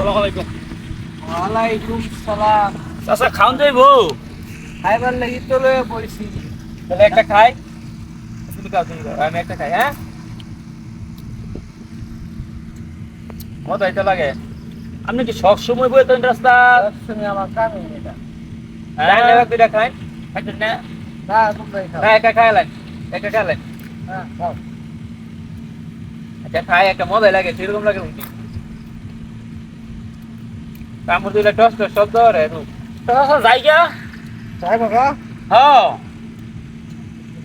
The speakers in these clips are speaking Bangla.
আলাইকুম ওয়ালাইকুম সালাম। চাচা খাওন যাইবো খাইবার লাগি তো লয়ে পড়ছি। তাহলে একটা খাই। তুমি খাও তুমি খাও আমি একটা খাই হ্যাঁ? মজা এটা লাগে। আপনি কি সব সময় বই তো রাস্তা? আমার কামে এটা। হ্যাঁ? দুইটা খাই। একটা না? না খাও না একটা খাইলেন একটা খাইলেন। হ্যাঁ খাও। একটা খাই একটা মজাই লাগে সেরকম লাগে উঠি কামড় দিলে টস টস শব্দ রে রূপ যাই গা যাই বাবা হ্যাঁ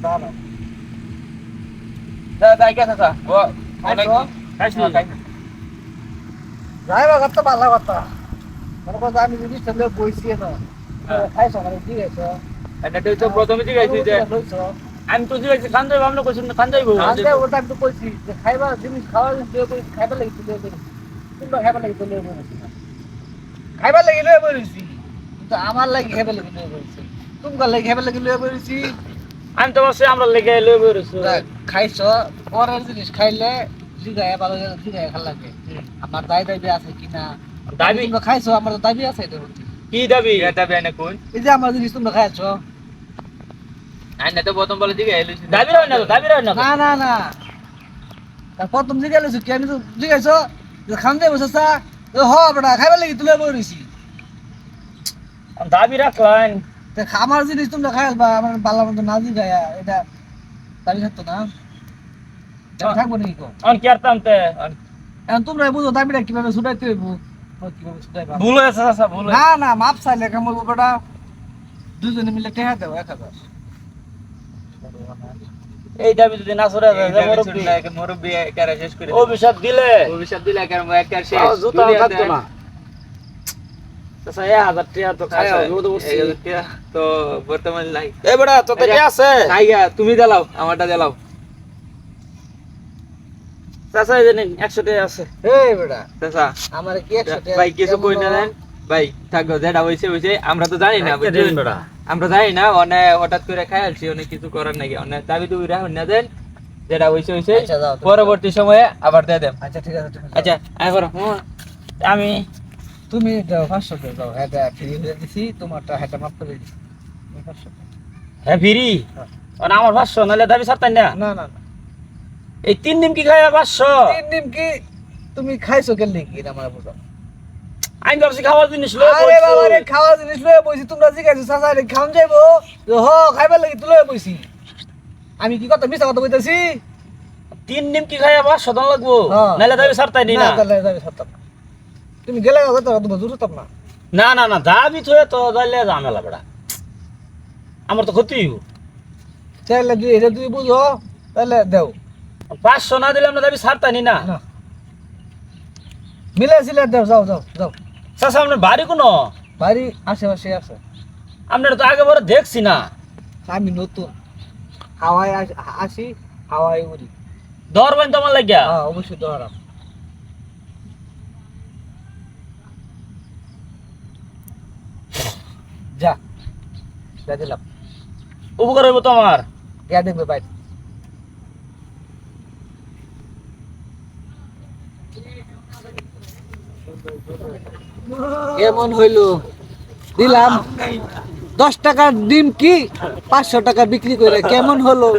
দাঁড়াও যাই গা চাচা ও অনেক খাইছি। খাইছি। যাই বাবা তো ভালো কথা মনে করো আমি যদি চলে বইছি না। খাইছো মানে ঠিক আছে এটা তো প্রথমে জিজ্ঞাসি যে। আমি তো জিজ্ঞাসি খান যাইবো আপনি কইছেন খান যাইবো আজকে ওটা আমি তো কইছি যে খাইবা জিনিস খাওয়া লাগি লাগি তুলে বইছি খাইবার লাগি লয়ে বইছি কিন্তু আমার লাগি খাইবার লাগি লয়ে বইছি তোমার লাগি খাইবার লাগি লয়ে বইছি আমি তো বসে আমরা লেগে লই বেরোছি খাইছ পরের জিনিস খাইলে জিগায় ভালো জিগায় খাল লাগে। আমার দায় দাবি আছে কিনা দাবি? খাইছো আমার তো দাবি আছে এটার কি দাবি? দাবি এনে কোন এই যে আমার জিনিস তোমরা খাইছো। আইনা তো প্রথম বলে জিগে এলুছি দাবি রয় না দাবি রয় না তো। না না না। তারপর তুমি জিগাইছো কি? আমি তো জিগাইছো খান চাচা ও হ বেটা খাইবার লাগি তুলে দাবি রাখলেন আমার জিনিস তোমরা খাইবা আমার ভালো মতো না জিগায়া এটা দাবি থাকতো না। থাকব নাকি কো? অন কি আর তামতে এখন তোমরা বুঝো দাবিটা কীভাবে ছুটাইতে হইব ভুল হয়েছে ভুল না না মাপ চাইলে কেমন বেটা দুজনে মিলে টেহা দেবো এক হাজার এই দাবি যদি না সরে যায় মুরব্বি। মুরব্বী একারে শেষ করে অভিশাপ দিলে। অভিশাপ দিলে একার একার শেষ। জুতা থাকতো না। আচ্ছা, নাই। তুমি দিলাও আমারটা দিলাও চাচা এই যে নিন একশো টাকা আছে। এই বেটা চাচা আমার কি একশো টাকা ভাই কিছু কই না। ভাই থাকো যেটা হইছে হইছে আমরা তো জানি না বেটা। আমরা জানি না অনেক হঠাৎ করে খাই আলছি অনেক কিছু করার নাকি অনেক দাবি তুমি রাখুন না দেন যেটা হইছে হইছে। আচ্ছা, যাও, পরবর্তী সময়ে আবার দিয়ে দেন আচ্ছা ঠিক আছে আচ্ছা আয় করো। আমি তুমি পাঁচশো টাকা দাও এটা ফ্রি হয়ে দিছি তোমারটা হেটা মাপ করে দিছি। তুমি 500 টাকা। হ্যাঁ ফিরি? হ্যাঁ। আমার পাঁচশো নাহলে দাবি ছাড়তাম না? না না এই তিন দিন কি খাই পাঁচশো? তিন দিন কি তুমি খাইছো কেন কি আমার বুঝো। আমি ভাবছি খাওয়ার জিনিস লয়ে আরে বইছি। বাবা রে খাওয়া জিনিস লয়ে বইছি তোমরা জিগাইছো চাচা রে খাওন যাইবো? হ খাইবার লাগি তুলে বইছি আমি কি কথা মিছা কথা কইতাছি? তিন দিন কি খাই পাঁচশো দাম লাগবো। নাহলে দাবি ছাড়তাই নি না তাহলে যাবে না তুমি গেলে কথা দূর হতাম না। না না না দাবি তো তো যাইলে ঝামেলা বেড়া। আমার তো ক্ষতি হইব। চাইলে দুই এটা তুই বুঝো তাহলে দেও। পাঁচশো না দিলে আমরা দাবি ছাড়তাই নি না। না। মিলে সিলে দেও যাও যাও যাও। চাচা আপনার বাড়ি কোনো? বাড়ি আশেপাশে আছে। আপনার তো আগে বড় দেখছি না। আমি নতুন। হাওয়ায় আস- হাওয়ায় উড়ি। ধরবেন তোমার লাগিয়া? হ্যাঁ অবশ্যই দৌড়াম যা যা দিলাম। উপকার হইব তোমার গিয়া দেখবে বাইরে কেমন হইল? দিলাম। দশ টাকার ডিম কি? পাঁচশো টাকা বিক্রি করে। কেমন হলো?